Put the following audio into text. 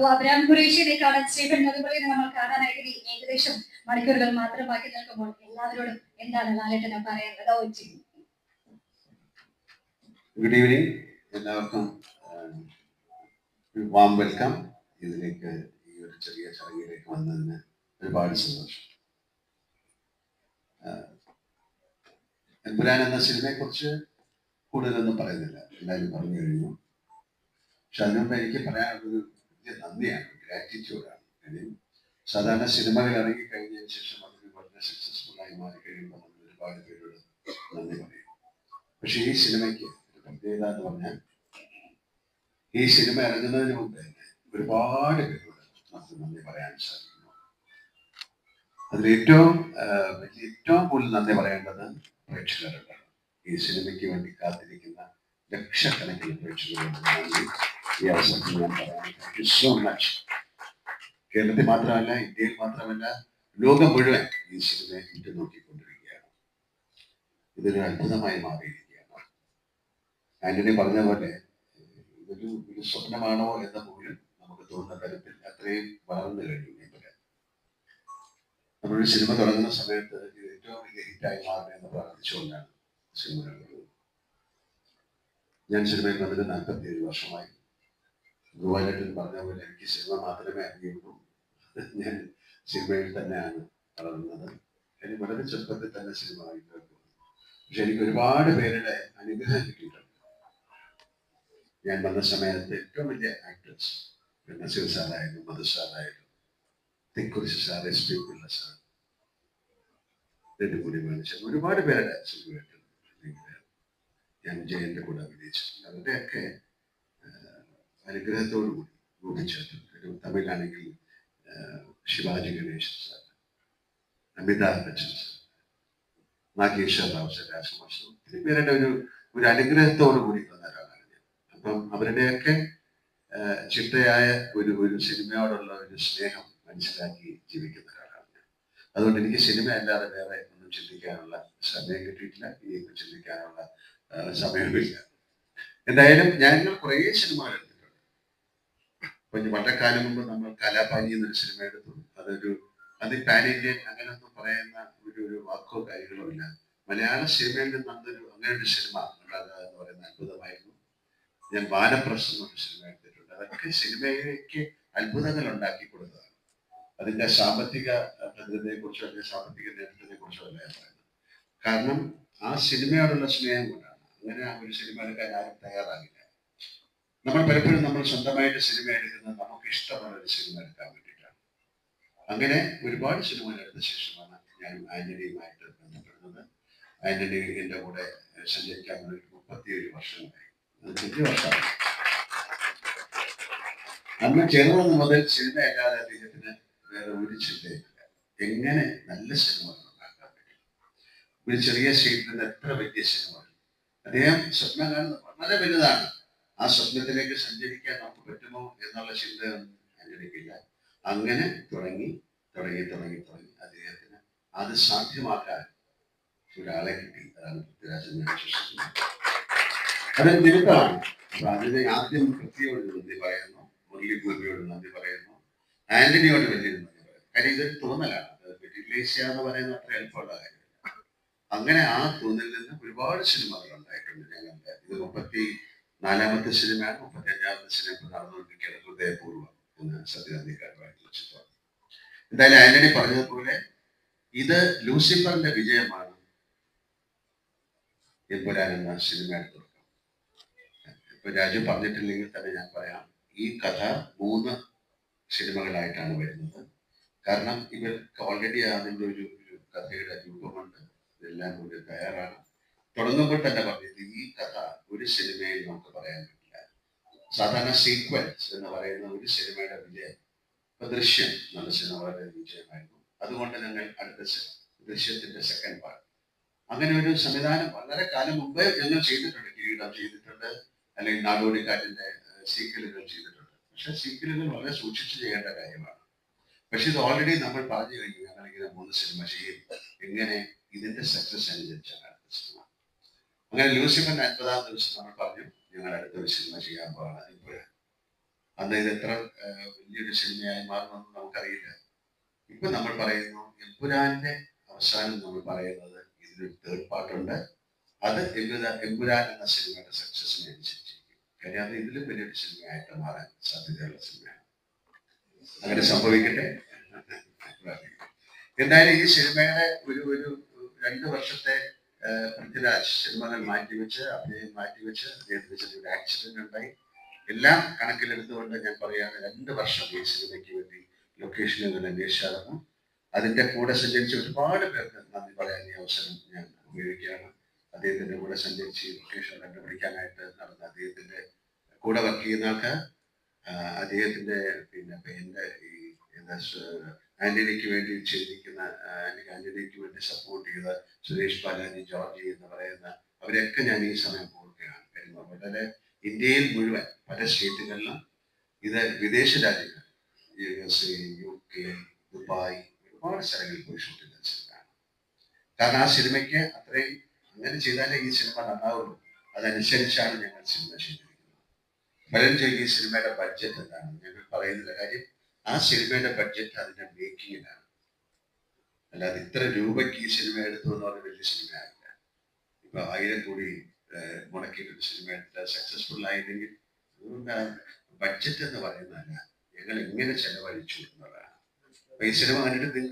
അപ്പോൾ അബ്രാം ഖുറേഷിനെ കാണാൻ സ്റ്റീഫൻ തന്നെ നമ്മൾ കാണാനായിട്ട് ഈ ഏകദേശം മണിക്കൂറുകൾ മാത്രം ബാക്കി നിൽക്കുമ്പോൾ എല്ലാവരോടും എന്താണ് ലാലേട്ടനെ പറയാനുള്ളത്? ചെയ്യും ഗുഡ് ഈവനിങ് എല്ലാവർക്കും വാം വെൽക്കം ഇതിലേക്ക് ഈ ഒരു ചെറിയ ചടങ്ങിലേക്ക് വന്നതിന് ഒരുപാട് സന്തോഷം. എമ്പുരാൻ എന്ന സിനിമയെ കുറിച്ച് കൂടുതലൊന്നും പറയുന്നില്ല. എല്ലാവരും പറഞ്ഞു കഴിഞ്ഞു. പക്ഷെ അതിനുമ്പോ എനിക്ക് പറയാനുള്ളത് വലിയ നന്ദിയാണ്. ഗ്രാറ്റിറ്റ്യൂഡാണ് കാര്യം സാധാരണ സിനിമകൾ ഇറങ്ങി കഴിഞ്ഞതിന് ശേഷം അതിന് വളരെ സക്സസ്ഫുൾ ആയി മാറി കഴിയുമ്പോൾ നമ്മൾ ഒരുപാട് പേരോട് നന്ദി പറയും. പക്ഷേ ഈ സിനിമയ്ക്ക് ഒരു പ്രത്യേകത എന്ന് പറഞ്ഞാൽ ഈ സിനിമ ഇറങ്ങുന്നതിന് മുമ്പ് തന്നെ ഒരുപാട് പേരോട് നമുക്ക് നന്ദി പറയാൻ സാധിക്കുന്നു. അതിൽ ഏറ്റവും ഏറ്റവും കൂടുതൽ നന്ദി പറയേണ്ടത് പ്രേക്ഷകരോടാണ്. ഈ സിനിമയ്ക്ക് വേണ്ടി കാത്തിരിക്കുന്ന ലക്ഷക്കണക്കിന് പ്രേക്ഷകരോട് നന്ദി. അവസരത്തിൽ ഞാൻ സോ മച്ച് കേരളത്തിൽ മാത്രമല്ല ഇന്ത്യയിൽ മാത്രമല്ല ലോകം മുഴുവൻ ഈ ഇട്ട് നോക്കിക്കൊണ്ടിരിക്കുകയാണ് ഇതൊരു അത്ഭുതമായി മാറിയിരിക്കുകയാണ്. ആന്റണി പറഞ്ഞ പോലെ ഇതൊരു ഒരു സ്വപ്നമാണോ എന്ന പോലും നമുക്ക് തോന്നുന്ന തരത്തിൽ അത്രയും വളർന്നു കഴിഞ്ഞു നമ്മളൊരു സിനിമ തുടങ്ങുന്ന സമയത്ത് ഇത് ഏറ്റവും വലിയ ഹിറ്റായി മാറണം എന്ന് പ്രാർത്ഥിച്ചുകൊണ്ടാണ് സിനിമ ഞാൻ സിനിമയിൽ വന്നിട്ട് നാൽപ്പത്തി ഏഴ് വർഷമായി. ഗോപാലേട്ടൻ പറഞ്ഞ പോലെ എനിക്ക് സിനിമ മാത്രമേ അറിയുള്ളൂ. ഞാൻ സിനിമയിൽ തന്നെയാണ് വളർന്നത്. എനിക്ക് വളരെ ചെറുപ്പത്തിൽ തന്നെ സിനിമ ആയിട്ട് പക്ഷെ എനിക്ക് ഒരുപാട് പേരുടെ അനുഗ്രഹം കിട്ടിയിട്ടുണ്ട്. ഞാൻ വന്ന സമയത്ത് ഏറ്റവും വലിയ ആക്ടേഴ്സ് നസീർ സാറായാലും Madhu സാറായാലും Thikkurissy sir S P Pillai sir Nedumudi മനുഷ്യൻ ഒരുപാട് പേരുടെ സിനിമയായിട്ട് ഞാൻ ജയന്റെ കൂടെ അഭിനയിച്ചിട്ടുണ്ട്. അവരുടെയൊക്കെ അനുഗ്രഹത്തോടു കൂടി കൂട്ടിച്ചേർത്തിട്ടുണ്ട് ഒരു തമിഴാണെങ്കിൽ Sivaji Ganesan sir Amitabh Bachchan sir Nageswar Rao sir പേരുടെ ഒരു ഒരു അനുഗ്രഹത്തോടു കൂടി വന്ന ഒരാളാണ് ഞാൻ. അപ്പം അവരുടെയൊക്കെ ചിട്ടയായ ഒരു ഒരു സിനിമയോടുള്ള ഒരു സ്നേഹം മനസ്സിലാക്കി ജീവിക്കുന്ന ഒരാളാണ് അതുകൊണ്ട് എനിക്ക് സിനിമ അല്ലാതെ വേറെ ഒന്നും ചിന്തിക്കാനുള്ള സമയം കിട്ടിയിട്ടില്ല. ഇനിയൊന്നും ചിന്തിക്കാനുള്ള സമയമില്ല എന്തായാലും ഞാൻ കുറേ സിനിമകൾ എടുത്തിട്ടുണ്ട് അപ്പൊ ഇനി വളരെ കാലം മുമ്പ് നമ്മൾ കലാപാനി എന്നൊരു സിനിമ എടുത്തു. അതൊരു അത് പാൻ ഇന്ത്യൻ അങ്ങനെയൊന്നും പറയുന്ന ഒരു ഒരു വാക്കോ കാര്യങ്ങളോ ഇല്ല. മലയാള സിനിമയിൽ നിന്ന് അന്നൊരു അങ്ങനെ ഒരു സിനിമ ഉണ്ടാകുക എന്ന് പറയുന്ന അത്ഭുതമായിരുന്നു. ഞാൻ ബാലപ്രശ്നം എന്നൊരു സിനിമ എടുത്തിട്ടുണ്ട്. അതൊക്കെ സിനിമയിലേക്ക് അത്ഭുതങ്ങൾ ഉണ്ടാക്കി കൊടുത്തതാണ്. അതിന്റെ സാമ്പത്തിക ഭദ്രതയെ കുറിച്ചോ അല്ലെങ്കിൽ സാമ്പത്തിക നേട്ടത്തിനെ കുറിച്ചോ അല്ല ഞാൻ പറയുന്നത്. കാരണം ആ സിനിമയോടുള്ള സ്നേഹം കൊണ്ടാണ്. അങ്ങനെ ആ ഒരു സിനിമ എടുക്കാൻ ആരും തയ്യാറാകില്ല നമ്മൾ പലപ്പോഴും നമ്മൾ സ്വന്തമായിട്ട് സിനിമ എടുക്കുന്നത് നമുക്ക് ഇഷ്ടമുള്ള ഒരു സിനിമ എടുക്കാൻ വേണ്ടിയിട്ടാണ്. അങ്ങനെ ഒരുപാട് സിനിമകൾ എടുത്ത ശേഷമാണ് ഞാൻ ആന്റണിയുമായിട്ട് ബന്ധപ്പെടുന്നത്. ആന്റണി എന്റെ കൂടെ സഞ്ചരിക്കാൻ വേണ്ടി മുപ്പത്തിയേഴ് വർഷമായി വലിയ വർഷമാണ് അന്ന് ചെറുതെന്ന് മുതൽ സിനിമ അല്ലാതെ അദ്ദേഹത്തിന് വേറെ ഒരു ചിന്തയില്ല എങ്ങനെ നല്ല സിനിമകൾ ഉണ്ടാക്കാൻ പറ്റും? ഒരു ചെറിയ സീറ്റിൽ നിന്ന് എത്ര വലിയ സിനിമകൾ അദ്ദേഹം സ്വപ്നം കാണുന്നത് വളരെ വലുതാണ്. ആ സ്വപ്നത്തിലേക്ക് സഞ്ചരിക്കാൻ നമുക്ക് പറ്റുമോ എന്നുള്ള ചിന്ത ആന്റണിക്കില്ല അങ്ങനെ തുടങ്ങി തുടങ്ങി തുടങ്ങി തുടങ്ങി അദ്ദേഹത്തിന് അത് സാധ്യമാക്കാൻ ഒരാളെ കിട്ടി. അതാണ് പൃഥ്വിരാജൻ നിമിത്തമാണ്. അപ്പൊ ആദ്യം പൃഥ്വിയോട് നന്ദി പറയുന്നു. മുരളി ഗോപിയോട് നന്ദി പറയുന്നു. ആന്റണിയോട് വലിയ നന്ദി പറയുന്നു. കാര്യം ഇതൊരു തോന്നലാണ് എന്ന് പറയുന്ന അത്ര എളുപ്പമുള്ള കാര്യമില്ല. അങ്ങനെ ആ തോന്നലിൽ നിന്ന് ഒരുപാട് സിനിമകൾ ഉണ്ടായിട്ടുണ്ട്. ഞങ്ങളുടെ ഇത് മുപ്പത്തി നാലാമത്തെ സിനിമയാണ് മുപ്പത്തഞ്ചാമത്തെ സിനിമ ഇപ്പോൾ നടന്നുകൊണ്ടിരിക്കുന്നത് ഹൃദയപൂർവം എന്ന് സത്യനന്ദിക്കാരുമായിട്ടുള്ള ചിത്രം എന്തായാലും ആന്റണി പറഞ്ഞതുപോലെ ഇത് ലൂസിഫറിന്റെ വിജയമാണ് എമ്പുരാൻ എന്ന സിനിമയുടെ തുടക്കം ഇപ്പൊ രാജു പറഞ്ഞിട്ടില്ലെങ്കിൽ തന്നെ ഞാൻ പറയാം ഈ കഥ മൂന്ന് സിനിമകളായിട്ടാണ് വരുന്നത്. കാരണം ഇവർക്ക് ഓൾറെഡി അതിന്റെ ഒരു കഥയുടെ രൂപമുണ്ട്. ഇതെല്ലാം കൂടി തയ്യാറാണ്. തുടങ്ങുമ്പോൾ തന്നെ പറഞ്ഞത് ഈ കഥ ഒരു സിനിമയിൽ നമുക്ക് പറയാൻ പറ്റില്ല. സാധാരണ സീക്വൻസ് എന്ന് പറയുന്ന ഒരു സിനിമയുടെ വിജയം ദൃശ്യം നല്ല സിനിമ വളരെ വിജയമായിരുന്നു. അതുകൊണ്ട് ഞങ്ങൾ അടുത്ത ദൃശ്യത്തിന്റെ സെക്കൻഡ് പാർട്ട് അങ്ങനെ ഒരു സംവിധാനം വളരെ കാലം മുമ്പേ ഞങ്ങൾ ചെയ്തിട്ടുണ്ട് കിരീടം ചെയ്തിട്ടുണ്ട് അല്ലെങ്കിൽ നാടോടിക്കാറ്റിന്റെ സീക്വലുകൾ ചെയ്തിട്ടുണ്ട്. പക്ഷെ സീക്വലുകൾ വളരെ സൂക്ഷിച്ചു ചെയ്യേണ്ട കാര്യമാണ്. പക്ഷെ ഇത് ഓൾറെഡി നമ്മൾ പറഞ്ഞു കഴിഞ്ഞു ഞങ്ങൾ ഇങ്ങനെ മൂന്ന് സിനിമ ചെയ്യും എങ്ങനെ ഇതിന്റെ സക്സസ് അനുസരിച്ചാണ് അടുത്ത സിനിമ. അങ്ങനെ ലൂസിഫറിന്റെ അൻപതാം ദിവസം നമ്മൾ പറഞ്ഞു ഞങ്ങൾ അടുത്തൊരു സിനിമ ചെയ്യാൻ പോവാണ് ഇപ്പോഴാണ് അന്ന് ഇത് എത്ര വലിയൊരു സിനിമയായി മാറുമെന്ന് നമുക്കറിയില്ല. ഇപ്പൊ നമ്മൾ പറയുന്നു എമ്പുരാന്റെ അവസാനം നമ്മൾ പറയുന്നത് ഇതിലൊരു തേർഡ് പാർട്ടുണ്ട് അത് എമ്പുരാൻ എമ്പുരാൻ എന്ന സിനിമയുടെ സക്സസിനെ അനുസരിച്ചിരിക്കും. കാര്യം അത് ഇതിലും വലിയൊരു സിനിമയായിട്ട് മാറാൻ സാധ്യതയുള്ള സിനിമയാണ്. അങ്ങനെ സംഭവിക്കട്ടെ? എന്തായാലും ഈ സിനിമയുടെ ഒരു ഒരു രണ്ട് വർഷത്തെ പൃഥ്വിരാജ് സിനിമകൾ മാറ്റിവെച്ച് അഭിനയം മാറ്റിവെച്ച് അദ്ദേഹത്തിന് ചെറിയൊരു ആക്സിഡന്റ് ഉണ്ടായി എല്ലാം കണക്കിലെടുത്തുകൊണ്ട് ഞാൻ പറയാണ് രണ്ട് വർഷം ഈ സിനിമയ്ക്ക് വേണ്ടി ലൊക്കേഷനിൽ നിന്ന് അന്വേഷിച്ചായിരുന്നു അതിന്റെ കൂടെ സഞ്ചരിച്ച ഒരുപാട് പേർക്ക് നന്ദി പറയാൻ ഈ അവസരം ഞാൻ ഉപയോഗിക്കുകയാണ്. അദ്ദേഹത്തിന്റെ കൂടെ സഞ്ചരിച്ച് ഈ ലൊക്കേഷൻ കണ്ടുപിടിക്കാനായിട്ട് നടന്ന അദ്ദേഹത്തിന്റെ കൂടെ വർക്ക് ചെയ്യുന്ന ആൾക്ക് ആ, അദ്ദേഹത്തിന്റെ പിന്നെ എന്റെ ഈ ആന്റണിക്ക് വേണ്ടി അല്ലെങ്കിൽ ആന്റണിക്ക് വേണ്ടി സപ്പോർട്ട് ചെയ്ത സുരേഷ് ബാലാജി ജോർജി എന്ന് പറയുന്ന അവരെയൊക്കെ ഞാൻ ഈ സമയം ഓർക്കുകയാണ് കാര്യം വളരെ ഇന്ത്യയിൽ മുഴുവൻ പല സ്റ്റേറ്റുകളിലും ഇത് വിദേശ രാജ്യങ്ങൾ U S A U K Dubai ഒരുപാട് സ്ഥലങ്ങളിൽ പോയി ഷൂട്ട് ചെയ്ത സിനിമയാണ് കാരണം ആ സിനിമയ്ക്ക് അത്രയും അങ്ങനെ ചെയ്താലേ ഈ സിനിമ നന്നാവുള്ളൂ. അതനുസരിച്ചാണ് ഞങ്ങൾ സിനിമ ചെയ്തിരിക്കുന്നത്. പലരും ചോദിക്കും ഈ സിനിമയുടെ ബഡ്ജറ്റ് എന്താണ്? ഞങ്ങൾ പറയുന്നില്ല കാര്യം ആ സിനിമയുടെ ബഡ്ജറ്റ് അതിന്റെ മേക്കിങ്ങിലാണ് അല്ലാതെ ഇത്ര രൂപയ്ക്ക് ഈ സിനിമ എടുത്തു എന്ന് പറഞ്ഞ വലിയ സിനിമയായില്ല ഇപ്പൊ ആയിരം കോടി മുടക്കിയിട്ട് സിനിമ എടുത്ത് സക്സസ്ഫുൾ ആയില്ലെങ്കിൽ ബഡ്ജറ്റ് എന്ന് പറയുന്നതല്ല. ഞങ്ങൾ എങ്ങനെ ചെലവഴിച്ചു എന്നുള്ളതാണ്. അപ്പൊ ഈ സിനിമ കണ്ടിട്ട് നിങ്ങൾക്ക്